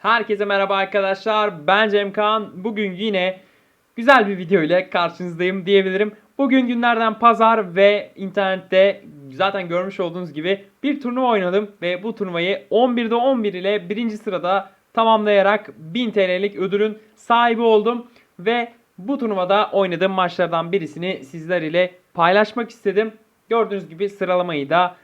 Herkese merhaba arkadaşlar. Ben Cem Kaan. Bugün yine güzel bir video ile karşınızdayım diyebilirim. Bugün günlerden pazar ve internette zaten görmüş olduğunuz gibi bir turnuva oynadım ve bu turnuvayı 11'de 11 ile birinci sırada tamamlayarak 1000 TL'lik ödülün sahibi oldum ve bu turnuvada oynadığım maçlardan birisini sizler ile paylaşmak istedim. Gördüğünüz gibi sıralamayı da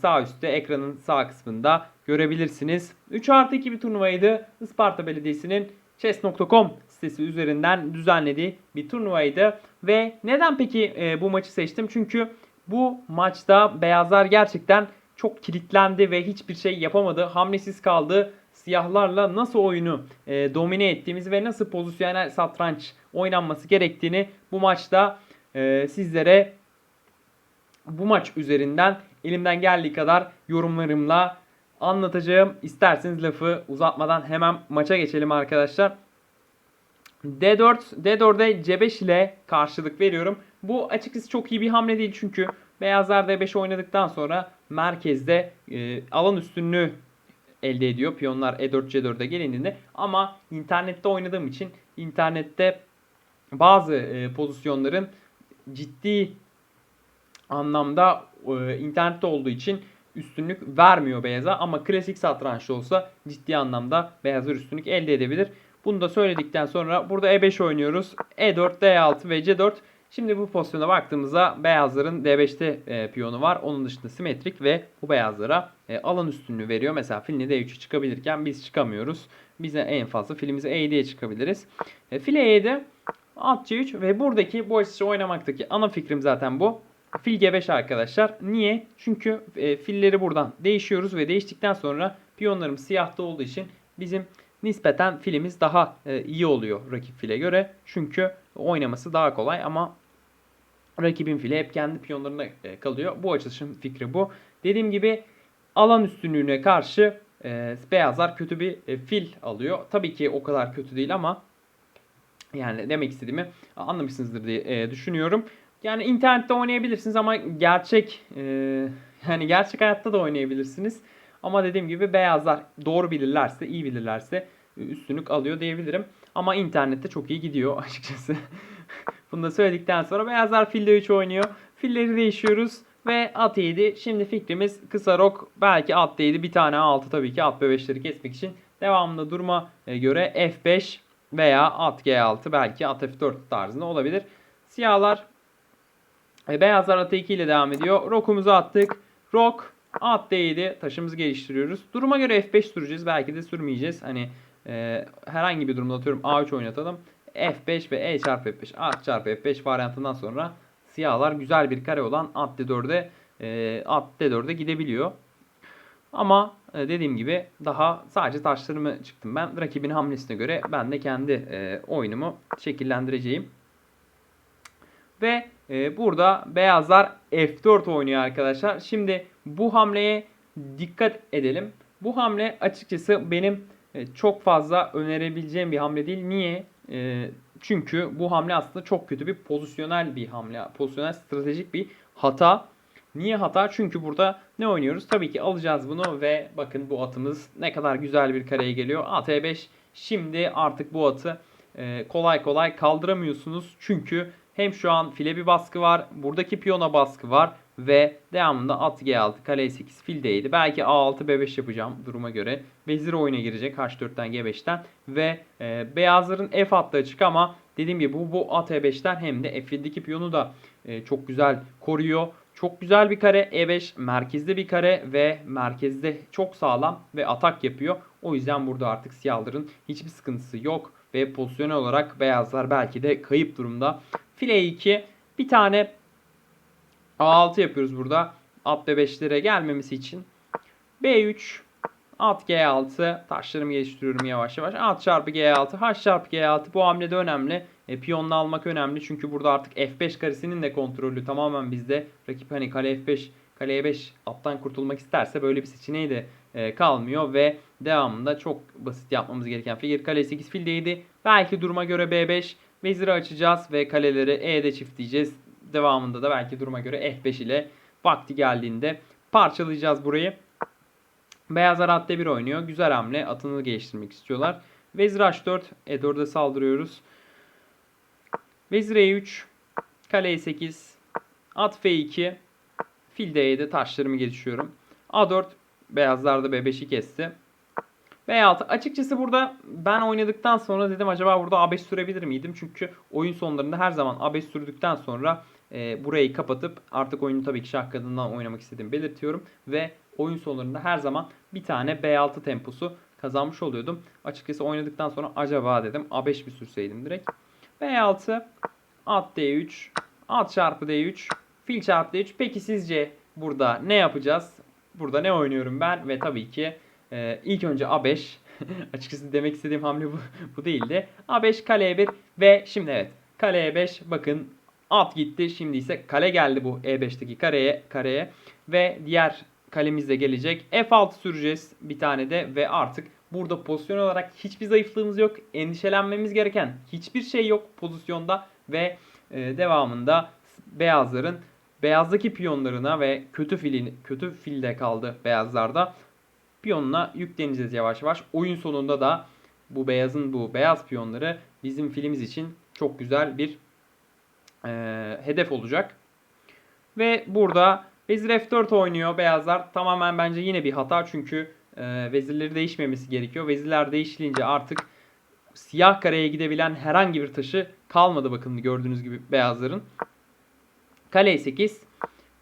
sağ üstte ekranın sağ kısmında görebilirsiniz. 3 artı 2 bir turnuvaydı. Isparta Belediyesi'nin chess.com sitesi üzerinden düzenlediği bir turnuvaydı. Ve neden peki e, bu maçı seçtim? Çünkü bu maçta beyazlar gerçekten çok kilitlendi ve hiçbir şey yapamadı. Hamlesiz kaldı. Siyahlarla nasıl oyunu e, domine ettiğimizi ve nasıl pozisyonel satranç oynanması gerektiğini bu maçta e, sizlere bu maç üzerinden elimden geldiği kadar yorumlarımla anlatacağım. İsterseniz lafı uzatmadan hemen maça geçelim arkadaşlar. D4, D4'e C5 ile karşılık veriyorum. Bu açıkçası çok iyi bir hamle değil çünkü beyazlar D5 oynadıktan sonra merkezde e, alan üstünlüğü elde ediyor. Piyonlar E E4 C4'e gelindiğinde ama internette oynadığım için internette bazı e, pozisyonların ciddi anlamda e, internette olduğu için üstünlük vermiyor beyaza ama klasik satrançta olsa ciddi anlamda beyazlar üstünlük elde edebilir. Bunu da söyledikten sonra burada E5 oynuyoruz. E4, D6 ve C4. Şimdi bu pozisyona baktığımızda beyazların D5'te e, piyonu var. Onun dışında simetrik ve bu beyazlara e, alan üstünlüğü veriyor. Mesela filini D3'e çıkabilirken biz çıkamıyoruz. Bize en fazla filimize E7'ye çıkabiliriz. E, file E7 at C3 ve buradaki bu açışı oynamaktaki ana fikrim zaten bu. Fil G5 arkadaşlar. Niye? Çünkü e, filleri buradan değişiyoruz ve değiştikten sonra piyonlarım siyahta olduğu için bizim nispeten filimiz daha e, iyi oluyor rakip file göre. Çünkü oynaması daha kolay ama rakibin fili hep kendi piyonlarına e, kalıyor. Bu açılışın fikri bu. Dediğim gibi alan üstünlüğüne karşı e, beyazlar kötü bir e, fil alıyor. Tabii ki o kadar kötü değil ama yani demek istediğimi anlamışsınızdır diye e, düşünüyorum. Yani internette oynayabilirsiniz ama gerçek e, yani gerçek hayatta da oynayabilirsiniz. Ama dediğim gibi beyazlar doğru bilirlerse, iyi bilirlerse e, üstünlük alıyor diyebilirim. Ama internette çok iyi gidiyor açıkçası. Bunu da söyledikten sonra beyazlar filde 3 oynuyor. Filleri değişiyoruz ve at 7. Şimdi fikrimiz kısa rok belki at 7 bir tane A6 tabii ki at B5'leri kesmek için. Devamında duruma e, göre F5 veya at G6 belki at F4 tarzında olabilir. Siyahlar e, beyazlar at 2 ile devam ediyor. Rokumuzu attık. Rok at D7 taşımızı geliştiriyoruz. Duruma göre F5 süreceğiz. Belki de sürmeyeceğiz. Hani e, herhangi bir durumda atıyorum A3 oynatalım. F5 ve E çarpı F5 at çarpı F5 varyantından sonra siyahlar güzel bir kare olan at D4'e e, at D4'e gidebiliyor. Ama e, dediğim gibi daha sadece taşlarımı çıktım ben. Rakibin hamlesine göre ben de kendi e, oyunumu şekillendireceğim. Ve e, burada beyazlar F4 oynuyor arkadaşlar. Şimdi bu hamleye dikkat edelim. Bu hamle açıkçası benim e, çok fazla önerebileceğim bir hamle değil. Niye? E, çünkü bu hamle aslında çok kötü bir pozisyonel bir hamle. Pozisyonel stratejik bir hata. Niye hata? Çünkü burada ne oynuyoruz? Tabii ki alacağız bunu ve bakın bu atımız ne kadar güzel bir kareye geliyor. At E5. Şimdi artık bu atı e, kolay kolay kaldıramıyorsunuz. Çünkü hem şu an file bir baskı var. Buradaki piyona baskı var. Ve devamında at G6, kale E8, fil D7. Belki A6, B5 yapacağım duruma göre. Vezir oyuna girecek H4'ten G5'ten. Ve e, beyazların F hattı açık ama dediğim gibi bu, bu at E5'ten hem de F7'deki piyonu da e, çok güzel koruyor. Çok güzel bir kare E5 merkezde bir kare ve merkezde çok sağlam ve atak yapıyor. O yüzden burada artık siyahların hiçbir sıkıntısı yok ve pozisyonel olarak beyazlar belki de kayıp durumda. File 2 bir tane A6 yapıyoruz burada. At B5'lere gelmemesi için. B3 At G6 taşlarımı geliştiriyorum yavaş yavaş. At çarpı G6 H çarpı G6 bu hamlede önemli. E, piyonunu almak önemli çünkü burada artık F5 karesinin de kontrolü tamamen bizde. Rakip hani kale F5 kale E5 attan kurtulmak isterse böyle bir seçeneği de e, kalmıyor ve devamında çok basit yapmamız gereken figür kale 8 fil değdi. Belki duruma göre B5 veziri açacağız ve kaleleri E'de çiftleyeceğiz. Devamında da belki duruma göre F5 ile vakti geldiğinde parçalayacağız burayı. Beyazlar at D1 oynuyor. Güzel hamle. Atını geliştirmek istiyorlar. Vezir H4. E4'e saldırıyoruz. Vezir E3. Kale E8. At F2. Fil D7 taşlarımı geçiyorum. A4 beyazlar da B5'i kesti. B6 açıkçası burada ben oynadıktan sonra dedim acaba burada A5 sürebilir miydim? Çünkü oyun sonlarında her zaman A5 sürdükten sonra e, burayı kapatıp artık oyunu tabii ki şah kadından oynamak istediğimi belirtiyorum. Ve oyun sonlarında her zaman bir tane B6 temposu kazanmış oluyordum. Açıkçası oynadıktan sonra acaba dedim A5 mi sürseydim direkt. B6 at D3 at çarpı D3 fil çarpı D3 peki sizce burada ne yapacağız? Burada ne oynuyorum ben ve tabii ki ee, ilk önce A5 açıkçası demek istediğim hamle bu, bu değildi. A5 kaleye 1 ve şimdi evet kaleye 5 bakın at gitti. Şimdi ise kale geldi bu E5'teki kareye kareye ve diğer kalemiz de gelecek. F6 süreceğiz bir tane de ve artık burada pozisyon olarak hiçbir zayıflığımız yok. Endişelenmemiz gereken hiçbir şey yok pozisyonda ve e, devamında beyazların beyazdaki piyonlarına ve kötü filin kötü filde kaldı beyazlarda piyonuna yükleneceğiz yavaş yavaş. Oyun sonunda da bu beyazın bu beyaz piyonları bizim filimiz için çok güzel bir e, hedef olacak. Ve burada vezir F4 oynuyor beyazlar. Tamamen bence yine bir hata çünkü e, vezirleri değişmemesi gerekiyor. Vezirler değişilince artık siyah kareye gidebilen herhangi bir taşı kalmadı bakın gördüğünüz gibi beyazların. Kale 8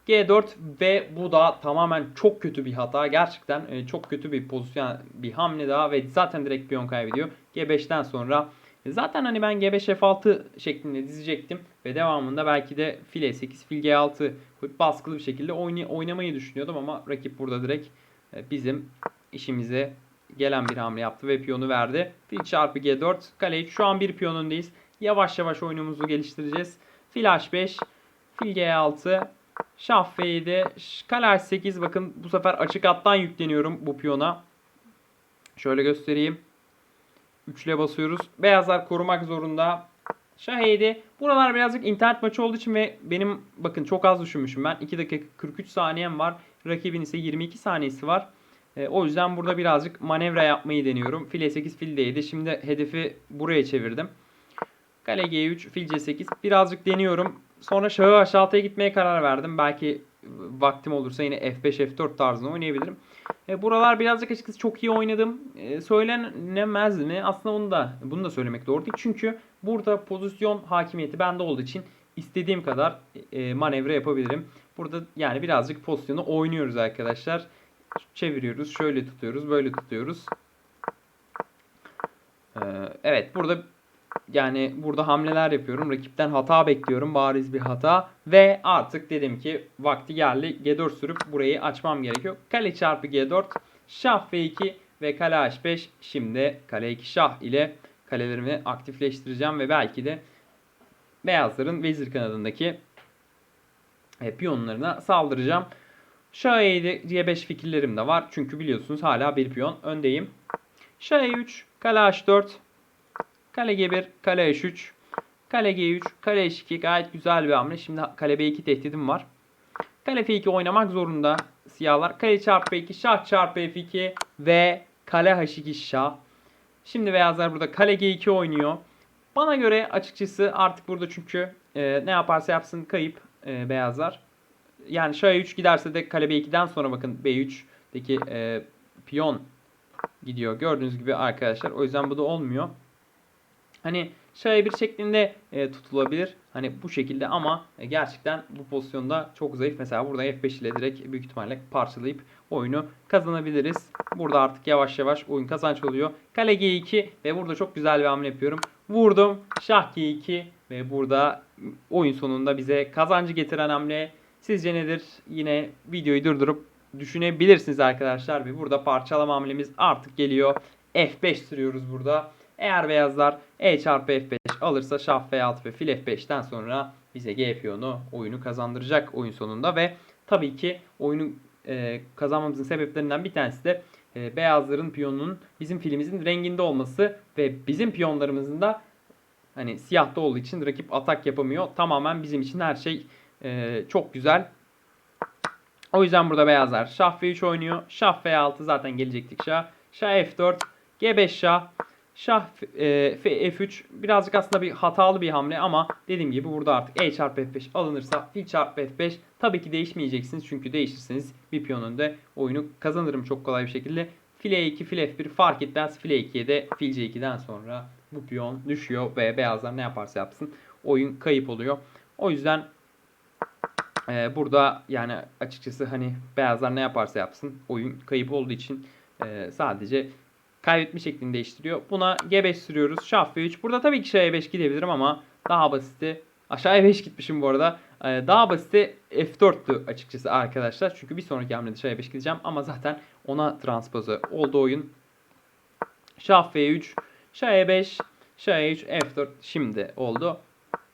G4 ve bu da tamamen çok kötü bir hata. Gerçekten e, çok kötü bir pozisyon, bir hamle daha ve zaten direkt piyon kaybediyor. G5'ten sonra e, zaten hani ben G5 F6 şeklinde dizecektim ve devamında belki de fil E8, fil G6 baskılı bir şekilde oynay oynamayı düşünüyordum ama rakip burada direkt e, bizim işimize gelen bir hamle yaptı ve piyonu verdi. Fil çarpı G4, kale şu an bir piyonundayız. Yavaş yavaş oyunumuzu geliştireceğiz. Fil H5, fil G6, Şah F7. Kale H8. Bakın bu sefer açık hattan yükleniyorum bu piyona. Şöyle göstereyim. Üçle basıyoruz. Beyazlar korumak zorunda. Şah E7. Buralar birazcık internet maçı olduğu için ve benim bakın çok az düşünmüşüm ben. 2 dakika 43 saniyem var. Rakibin ise 22 saniyesi var. E, o yüzden burada birazcık manevra yapmayı deniyorum. Fil E8, fil D7. Şimdi hedefi buraya çevirdim. Kale G3, fil C8. Birazcık deniyorum. Sonra şahı aşağıya gitmeye karar verdim. Belki vaktim olursa yine F5, F4 tarzında oynayabilirim. E, buralar birazcık açıkçası çok iyi oynadım. E, söylenemez mi? Aslında bunu da bunu da söylemek doğru değil. Çünkü burada pozisyon hakimiyeti bende olduğu için istediğim kadar e, manevra yapabilirim. Burada yani birazcık pozisyonu oynuyoruz arkadaşlar. Çeviriyoruz, şöyle tutuyoruz, böyle tutuyoruz. E, evet burada yani burada hamleler yapıyorum. Rakipten hata bekliyorum. Bariz bir hata. Ve artık dedim ki vakti geldi. G4 sürüp burayı açmam gerekiyor. Kale çarpı G4. Şah F2 ve kale H5. Şimdi kale 2 şah ile kalelerimi aktifleştireceğim. Ve belki de beyazların vezir kanadındaki piyonlarına saldıracağım. Şah E7 C5 fikirlerim de var. Çünkü biliyorsunuz hala bir piyon öndeyim. Şah E3, kale H4, Kale G1, kale H3, kale G3, kale H2 gayet güzel bir hamle. Şimdi kale B2 tehdidim var. Kale F2 oynamak zorunda siyahlar. Kale çarpı B2, şah çarpı F2 ve kale H2 şah. Şimdi beyazlar burada kale G2 oynuyor. Bana göre açıkçası artık burada çünkü e, ne yaparsa yapsın kayıp e, beyazlar. Yani şah 3 giderse de kale B2'den sonra bakın B3'deki e, piyon gidiyor. Gördüğünüz gibi arkadaşlar. O yüzden bu da olmuyor. Hani şöyle bir şeklinde e, tutulabilir. Hani bu şekilde ama e, gerçekten bu pozisyonda çok zayıf. Mesela burada F5 ile direkt büyük ihtimalle parçalayıp oyunu kazanabiliriz. Burada artık yavaş yavaş oyun kazanç oluyor. Kale G2 ve burada çok güzel bir hamle yapıyorum. Vurdum. Şah G2 ve burada oyun sonunda bize kazancı getiren hamle sizce nedir? Yine videoyu durdurup düşünebilirsiniz arkadaşlar ve burada parçalama hamlemiz artık geliyor. F5 sürüyoruz burada. Eğer beyazlar E çarpı F5 alırsa şah F6 ve fil F5'ten sonra bize G piyonu oyunu kazandıracak oyun sonunda ve tabii ki oyunu e, kazanmamızın sebeplerinden bir tanesi de e, beyazların piyonunun bizim filimizin renginde olması ve bizim piyonlarımızın da hani siyahta olduğu için rakip atak yapamıyor. Tamamen bizim için her şey e, çok güzel. O yüzden burada beyazlar şah v3 oynuyor. Şah v6 zaten gelecektik şah. Şah f4, g5 şah, şah e, f- f3 birazcık aslında bir hatalı bir hamle ama dediğim gibi burada artık e çarpı f5 alınırsa fil çarpı f5 tabii ki değişmeyeceksiniz çünkü değişirseniz bir piyon önde oyunu kazanırım çok kolay bir şekilde. Fil e2, fil f1 fark etmez. Fil e2'ye de fil c2'den sonra bu piyon düşüyor ve beyazlar ne yaparsa yapsın oyun kayıp oluyor. O yüzden ee, burada yani açıkçası hani beyazlar ne yaparsa yapsın oyun kayıp olduğu için e, sadece kaybetme şeklini değiştiriyor. Buna G5 sürüyoruz. Şah V3. Burada tabii ki Şah E5 gidebilirim ama daha basiti aşağı E5 gitmişim bu arada. Ee, daha basiti F4'tü açıkçası arkadaşlar. Çünkü bir sonraki hamlede Şah E5 gideceğim ama zaten ona transpoze oldu oyun. Şah F3, Şah E5, Şah E3, F4 şimdi oldu.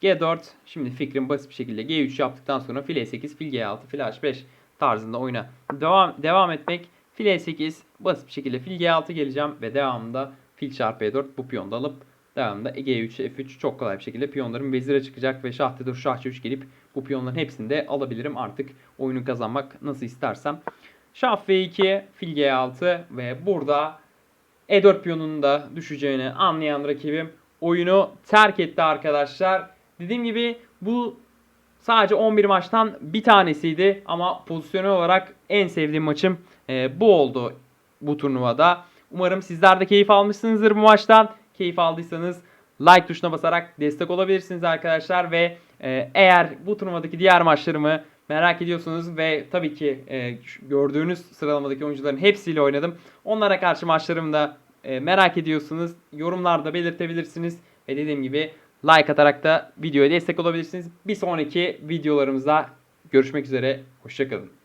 G4 şimdi fikrim basit bir şekilde G3 yaptıktan sonra fil E8, fil G6, fil H5 tarzında oyuna devam devam etmek. Fil E8 basit bir şekilde fil G6 geleceğim ve devamında fil çarpı E4 bu piyonu da alıp devamında G3, F3 çok kolay bir şekilde piyonlarım vezire çıkacak ve şah D4, şah C3 gelip bu piyonların hepsini de alabilirim artık oyunu kazanmak nasıl istersem. Şah F2, fil G6 ve burada E4 piyonunun da düşeceğini anlayan rakibim oyunu terk etti arkadaşlar. Dediğim gibi bu sadece 11 maçtan bir tanesiydi ama pozisyonel olarak en sevdiğim maçım e, bu oldu bu turnuvada. Umarım sizler de keyif almışsınızdır bu maçtan. Keyif aldıysanız like tuşuna basarak destek olabilirsiniz arkadaşlar ve e, eğer bu turnuvadaki diğer maçlarımı merak ediyorsunuz ve tabii ki e, gördüğünüz sıralamadaki oyuncuların hepsiyle oynadım. Onlara karşı maçlarımı da merak ediyorsunuz. Yorumlarda belirtebilirsiniz. Ve dediğim gibi like atarak da videoya destek olabilirsiniz. Bir sonraki videolarımızda görüşmek üzere. Hoşçakalın.